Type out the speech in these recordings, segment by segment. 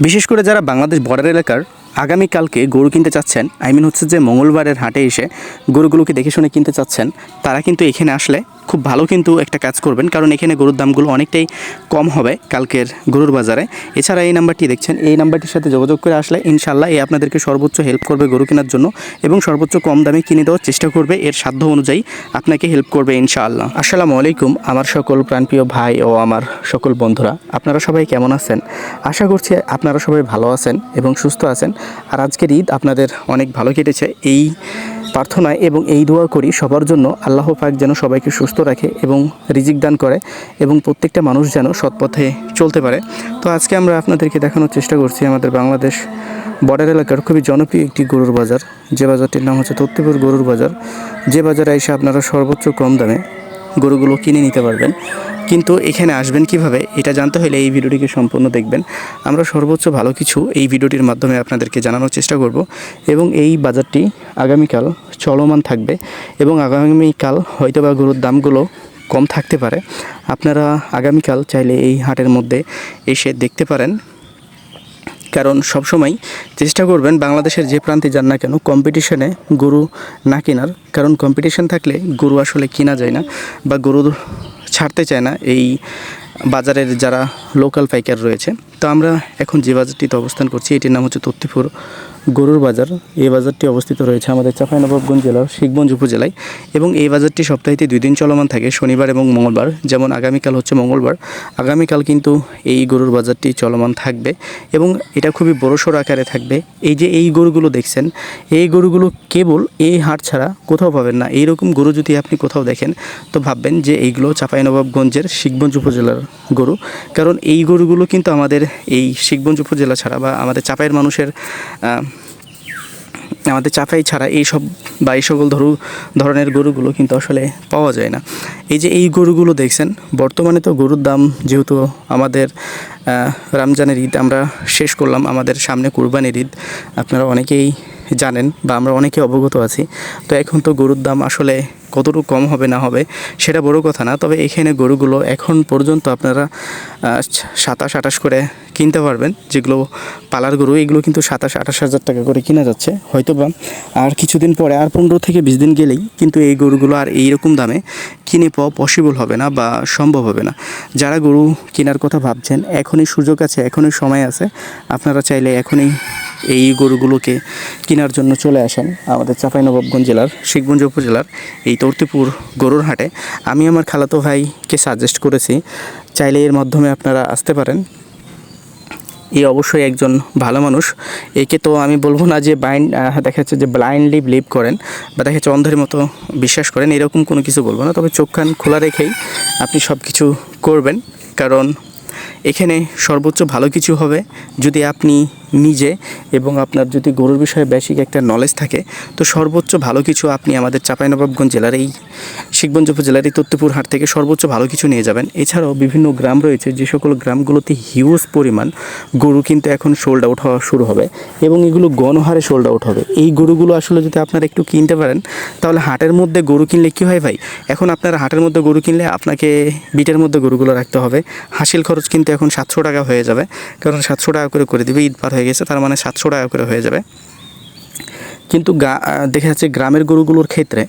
বিশেষ করে যারা বাংলাদেশ বর্ডার এলাকার আগামীকালকে গরু কিনতে চাচ্ছেন আই মিন হচ্ছে যে মঙ্গলবারের হাটে এসে গরুগুলোকে দেখে শুনে কিনতে চাচ্ছেন, তারা কিন্তু এখানে আসলে খুব ভালো কিন্তু একটা কাজ করবেন, কারণ এখানে গরুর দামগুলো অনেকটাই কম হবে কালকের গরুর বাজারে। এছাড়া এই নাম্বারটি দেখছেন, এই নাম্বারটির সাথে যোগাযোগ করে আসলে ইনশাল্লাহ এই আপনাদেরকে সর্বোচ্চ হেল্প করবে গরু কেনার জন্য এবং সর্বোচ্চ কম দামে কিনে দেওয়ার চেষ্টা করবে, এর সাধ্য অনুযায়ী আপনাকে হেল্প করবে ইনশাআল্লাহ। আসসালামু আলাইকুম, আমার সকল প্রাণপ্রিয় ভাই ও আমার সকল বন্ধুরা, আপনারা সবাই কেমন আছেন? আশা করছি আপনারা সবাই ভালো আছেন এবং সুস্থ আছেন। আর আজকের ঈদ আপনাদের অনেক ভালো কেটেছে। এই প্রার্থনায় এবং এই দোয়া করি সবার জন্য আল্লাহ পাক যেন সবাইকে সুস্থ রাখে এবং রিজিক দান করে এবং প্রত্যেকটা মানুষ যেন সৎপথে চলতে পারে। তো আজকে আমরা আপনাদেরকে দেখানোর চেষ্টা করছি আমাদের বাংলাদেশ বর্ডার এলাকার খুবই জনপ্রিয় একটি গরুর বাজার। যে বাজারটির নাম হচ্ছে তত্ত্বপুর গরুর বাজার। যে বাজারে এসে আপনারা সর্বোচ্চ কম দামে গরুগুলো কিনে নিতে পারবেন। কিন্তু এখানে আসবেন কীভাবে, এটা জানতে হলে এই ভিডিওটিকে সম্পূর্ণ দেখবেন। আমরা সর্বোচ্চ ভালো কিছু এই ভিডিওটির মাধ্যমে আপনাদেরকে জানানোর চেষ্টা করব এবং এই বাজারটি আগামীকাল চলমান থাকবে এবং আগামীকাল হয়তোবা গরুর দামগুলো কম থাকতে পারে। আপনারা আগামীকাল চাইলে এই হাটের মধ্যে এসে দেখতে পারেন। কারণ সবসময় চেষ্টা করবেন বাংলাদেশের যে প্রান্তে যান না কেন কম্পিটিশনে গরু না কেনার। কারণ কম্পিটিশন থাকলে গরু আসলে কেনা যায় না বা গরু ছাড়তে চায় না এই বাজারের যারা লোকাল পাইকার রয়েছে। তো আমরা এখন যে বাজারটিতে অবস্থান করছি, এটির নাম হচ্ছে তত্তিপুর গরুর বাজার, এই বাজারটি অবস্থিত রয়েছে আমাদের চাঁপাইনবাবগঞ্জ জেলার শিখগঞ্জ উপজেলায় এবং এই বাজারটি সপ্তাহে দুই দিন চলমান থাকে, শনিবার এবং মঙ্গলবার। যেমন আগামীকাল হচ্ছে মঙ্গলবার, আগামীকাল কিন্তু এই গরুর বাজারটি চলমান থাকবে এবং এটা খুবই বড়সড় আকারে থাকবে। এই যে এই গরুগুলো দেখছেন, এই গরুগুলো কেবল এই হাট ছাড়া কোথাও পাবেন না। এইরকম গরু যদি আপনি কোথাও দেখেন, তো ভাববেন যে এইগুলো চাঁপাইনবাবগঞ্জের শিখগঞ্জ উপজেলার গরু। কারণ এই গরুগুলো কিন্তু আমাদের এই শিখগঞ্জ উপজেলা ছাড়া বা আমাদের চাপাইয়ের মানুষের আমাদের চাপাই ছাড়া এই সব বা এই সকল ধরু ধরনের গরুগুলো কিন্তু আসলে পাওয়া যায় না। এই যে এই গরুগুলো দেখছেন, বর্তমানে তো গরুর দাম যেহেতু আমাদের রমজানের ঈদ আমরা শেষ করলাম, আমাদের সামনে কুরবানির ঈদ, আপনারা অনেকেই জানেন বা আমরা অনেকে অবগত আছি। তো এখন তো গরুর দাম আসলে কতটুকু কম হবে না হবে সেটা বড় কথা না, তবে এখানে গরুগুলো এখন পর্যন্ত আপনারা সাতাশ আঠাশ করে কিনতে পারবেন, যেগুলো পালার গরু, এগুলো কিন্তু সাতাশ, আঠাশ হাজার টাকা করে কিনা যাচ্ছে হয়তো বা আর কিছুদিন পরে, আর পনেরো থেকে বিশ দিন গেলেই কিন্তু এই গরুগুলো আর এইরকম দামে কিনে পাওয়া পসিবল হবে না বা সম্ভব হবে না। যারা গরু কেনার কথা ভাবছেন, এখনই সুযোগ আছে, এখনই সময় আছে। আপনারা চাইলে এখনই এই গরুগুলোকে কেনার জন্য চলে আসেন আমাদের চাঁপাইনবাবগঞ্জ জেলার শিখগঞ্জ উপজেলার এই তর্তিপুর গরুর হাটে। আমি আমার খালাতো ভাইকে সাজেস্ট করেছি, চাইলে এর মাধ্যমে আপনারা আসতে পারেন। এ অবশ্যই একজন ভালো মানুষ। একে তো আমি বলব না যে বাইন্ড দেখা যাচ্ছে যে ব্লাইন্ডলি বিলিভ করেন বা দেখা যাচ্ছে অন্ধের মতো বিশ্বাস করেন, এরকম কোনো কিছু বলব না। তবে চোখ কান খোলা রেখেই আপনি সব কিছু করবেন। কারণ এখানে সর্বোচ্চ ভালো কিছু হবে যদি আপনি নিজে এবং আপনার যদি গরুর বিষয়ে বেসিক একটা নলেজ থাকে, তো সর্বোচ্চ ভালো কিছু আপনি আমাদের চাঁপাইনবাবগঞ্জ জেলার এই শিখগঞ্জ উপজেলার এই তত্ত্বপুর হাট থেকে সর্বোচ্চ ভালো কিছু নিয়ে যাবেন। এছাড়াও বিভিন্ন গ্রাম রয়েছে, যে সকল গ্রামগুলোতে হিউজ পরিমাণ গরু কিন্তু এখন সোল্ড আউট হওয়া শুরু হবে এবং এগুলো গণহারে সোল্ড আউট হবে। এই গরুগুলো আসলে যদি আপনারা একটু কিনতে পারেন, তাহলে হাটের মধ্যে গরু কিনলে কী হয় ভাই? এখন আপনারা হাটের মধ্যে গরু কিনলে আপনাকে বিটের মধ্যে গরুগুলো রাখতে হবে। হাসিল খরচ কিন্তু এখন সাতশো টাকা হয়ে যাবে। কারণ সাতশো টাকা করে করে দেবে ঈদ পার হয়ে গেছে, তার মানে সাতশো টাকা করে হয়ে যাবে। কিন্তু দেখা যাচ্ছে গ্রামের গরুগুলোর ক্ষেত্রে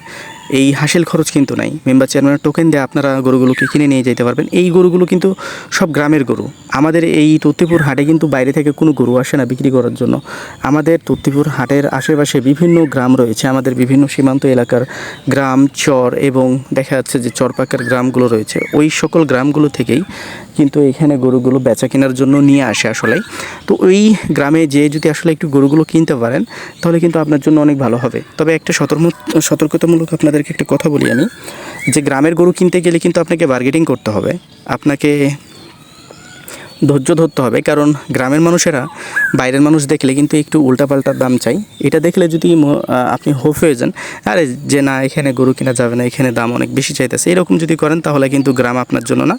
এই হাসিল খরচ কিন্তু নাই। মেম্বার চেয়ারম্যানের টোকেন দিয়ে আপনারা গরুগুলোকে কিনে নিয়ে যেতে পারবেন। এই গরুগুলো কিন্তু সব গ্রামের গরু। আমাদের এই তত্তিপুর হাটে কিন্তু বাইরে থেকে কোনো গরু আসে না বিক্রি করার জন্য। আমাদের তত্তিপুর হাটের আশেপাশে বিভিন্ন গ্রাম রয়েছে, আমাদের বিভিন্ন সীমান্ত এলাকার গ্রাম, চর এবং দেখা যাচ্ছে যে চরপাকার গ্রামগুলো রয়েছে। ওই সকল গ্রামগুলো থেকেই কিন্তু এখানে গরুগুলো বেচা কেনার জন্য নিয়ে আসে আসলে তো ওই গ্রামে যে যদি আসলে একটু গরুগুলো কিনতে পারেন, তাহলে কিন্তু আপনার জন্য অনেক ভালো হবে। তবে একটা সতর্ক সতর্কতামূলক আপনাদেরকে একটা কথা বলি আমি, যে গ্রামের গরু কিনতে গেলে কিন্তু আপনাকে বার্গেটিং করতে হবে। আপনাকে ধৈর্য ধরতে হবে। কারণ গ্রামের মানুষেরা, বাইরের মানুষ দেখলে কিন্তু একটু উল্টাপাল্টা দাম চাই এটা দেখলে যদি আপনি হোপ হয়ে যান, আরে যে না, এখানে গরু কিনা যাবে না, এখানে দাম অনেক বেশি চাইতেছে। এরকম যদি করেন, তাহলে কিন্তু গ্রাম আপনার জন্য না,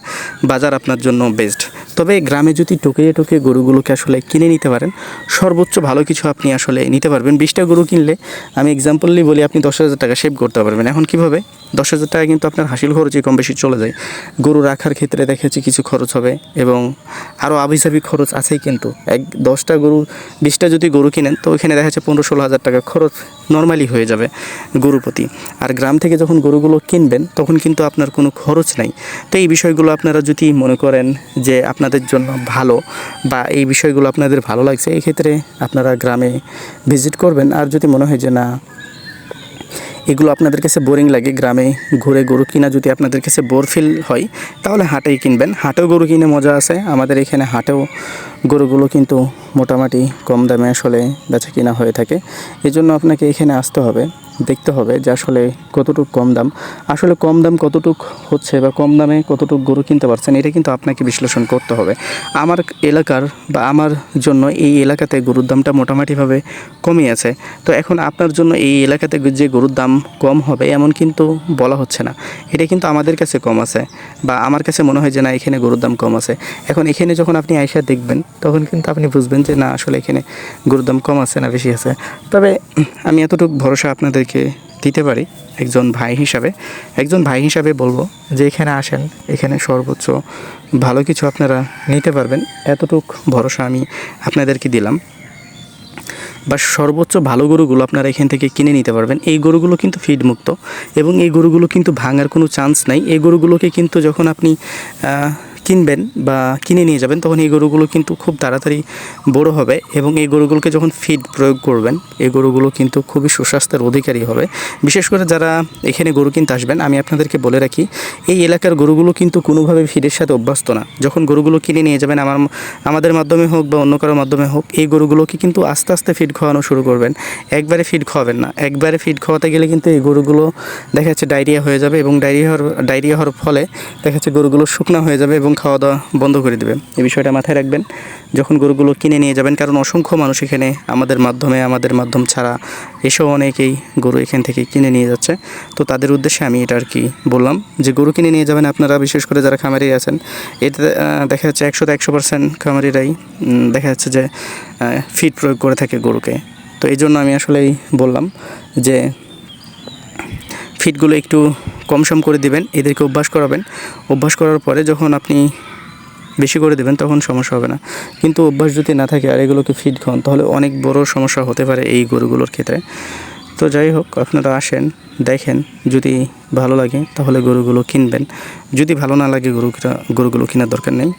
বাজার আপনার জন্য বেস্ট তবে গ্রামে যদি টোকিয়ে টোকিয়ে গরুগুলোকে আসলে কিনে নিতে পারেন, সর্বোচ্চ ভালো কিছু আপনি আসলে নিতে পারবেন। বিশটা গরু কিনলে, আমি এক্সাম্পললি বলি, আপনি দশ হাজার টাকা সেভ করতে পারবেন। এখন কীভাবে? দশ হাজার টাকা কিন্তু আপনার হাসিল খরচই কম বেশি চলে যায়। গরু রাখার ক্ষেত্রে দেখা যাচ্ছে কিছু খরচ হবে এবং আরও আবিজাবি খরচ আছেই কিন্তু। এক দশটা গরু, বিশটা যদি গরু কিনেন, তো ওইখানে দেখা যাচ্ছে পনেরো ষোলো হাজার টাকা খরচ নর্মালি হয়ে যাবে গরু প্রতি। আর গ্রাম থেকে যখন গরুগুলো কিনবেন, তখন কিন্তু আপনার কোনো খরচ নাই। তো এই বিষয়গুলো আপনারা যদি মনে করেন যে আপনাদের জন্য ভালো বা এই বিষয়গুলো আপনাদের ভালো লাগছে এই ক্ষেত্রে আপনারা গ্রামে ভিজিট করবেন। আর যদি মনে হয় যে না এগুলো আপনাদের কাছে বোরিং লাগে, গ্রামে ঘুরে গরু কিনা যদি আপনাদের কাছে বোর ফিল হয়, তাহলে হাটেই কিনবেন। হাটেও গরু কিনে মজা আছে, আমাদের এখানে হাটেও গরুগুলো কিন্তু মোটামুটি কম দামে আসলে বেচা কিনা হয়ে থাকে। এই জন্য আপনাকে এখানে আসতে হবে। দেখতে হবে যে আসলে কতটুকু কম দাম। আসলে কম দাম কতটুক হচ্ছে বা কম দামে কতটুকু গরু কিনতে পারছেন, এটা কিন্তু আপনাকে বিশ্লেষণ করতে হবে। আমার এলাকার বা আমার জন্য এই এলাকাতে গরুর দামটা মোটামুটিভাবে কমই আছে। তো এখন আপনার জন্য এই এলাকাতে যে গরুর দাম কম হবে এমন কিন্তু বলা হচ্ছে না। এটা কিন্তু আমাদের কাছে কম আছে বা আমার কাছে মনে হয় যে না, এখানে গরুর দাম কম আছে। এখন এখানে যখন আপনি আয়সা দেখবেন, তখন কিন্তু আপনি বুঝবেন যে না, আসলে এখানে গরুর দাম কম আছে না বেশি আছে। তবে আমি এতটুকু ভরসা আপনাদেরকে দিতে পারি একজন ভাই হিসাবে। একজন ভাই হিসাবে বলব যে এখানে আসেন, এখানে সর্বোচ্চ ভালো কিছু আপনারা নিতে পারবেন। এতটুক ভরসা আমি আপনাদেরকে দিলাম। বা সর্বোচ্চ ভালো গরুগুলো আপনারা এখান থেকে কিনে নিতে পারবেন। এই গরুগুলো কিন্তু ফিড মুক্ত এবং এই গরুগুলো কিন্তু ভাঙার কোনো চান্স নাই। এই গরুগুলোকে কিন্তু যখন আপনি কিনবেন বা কিনে নিয়ে যাবেন, তখন এই গরুগুলো কিন্তু খুব তাড়াতাড়ি বড় হবে এবং এই গরুগুলোকে যখন ফিড প্রয়োগ করবেন, এই গরুগুলো কিন্তু খুবই সুস্বাস্থ্যের অধিকারী হবে। বিশেষ করে যারা এখানে গরু কিনতে আসবেন, আমি আপনাদেরকে বলে রাখি, এই এলাকার গরুগুলো কিন্তু কোনোভাবে ফিডের সাথে অভ্যস্ত না। যখন গরুগুলো কিনে নিয়ে যাবেন, আমার আমাদের মাধ্যমে হোক বা অন্য কারোর মাধ্যমে হোক, এই গরুগুলোকে কিন্তু আস্তে আস্তে ফিড খাওয়ানো শুরু করবেন। একবারে ফিড খাওয়াবেন না। একবারে ফিড খাওয়াতে গেলে কিন্তু এই গরুগুলো দেখা যাচ্ছে ডায়রিয়া হয়ে যাবে এবং ডায়রিয়া হওয়ার ডায়রিয়া হওয়ার ফলে দেখা যাচ্ছে গরুগুলো শুকনা হয়ে যাবে এবং খাওয়া দাওয়া বন্ধ করে দেবে এই বিষয়টা মাথায় রাখবেন। যখন গরুগুলো কিনে নিয়ে যাবেন, কারণ অসংখ্য মানুষ এখানে আমাদের মাধ্যমে, আমাদের মাধ্যম ছাড়া এসব অনেকেই গরু এখান থেকে কিনে নিয়ে যাচ্ছে। তো তাদের উদ্দেশ্যে আমি এটা আর কি বললাম যে, গরু কিনে নিয়ে যাবেন আপনারা, বিশেষ করে যারা খামারি আছেন। এটা দেখা যাচ্ছে একশোতে একশো পার্সেন্ট খামারিরাই দেখা যাচ্ছে যে ফিড প্রয়োগ করে থাকে গরুকে। তো এই জন্য আমি আসলেই বললাম যে ফিটগুলো একটু কম সম করে দিবেন, এদেরকে অভ্যাস করাবেন। অভ্যাস করার পরে যখন আপনি বেশি করে দেবেন, তখন সমস্যা হবে না। কিন্তু অভ্যাস যদি না থাকে আর এগুলোকে ফিট খান তাহলে অনেক বড় সমস্যা হতে পারে এই গরুগুলোর ক্ষেত্রে। তো যাই হোক, আপনারা আসেন, দেখেন, যদি ভালো লাগে তাহলে গরুগুলো কিনবেন। যদি ভালো না লাগে গরু গরুগুলো কেনার দরকার নেই।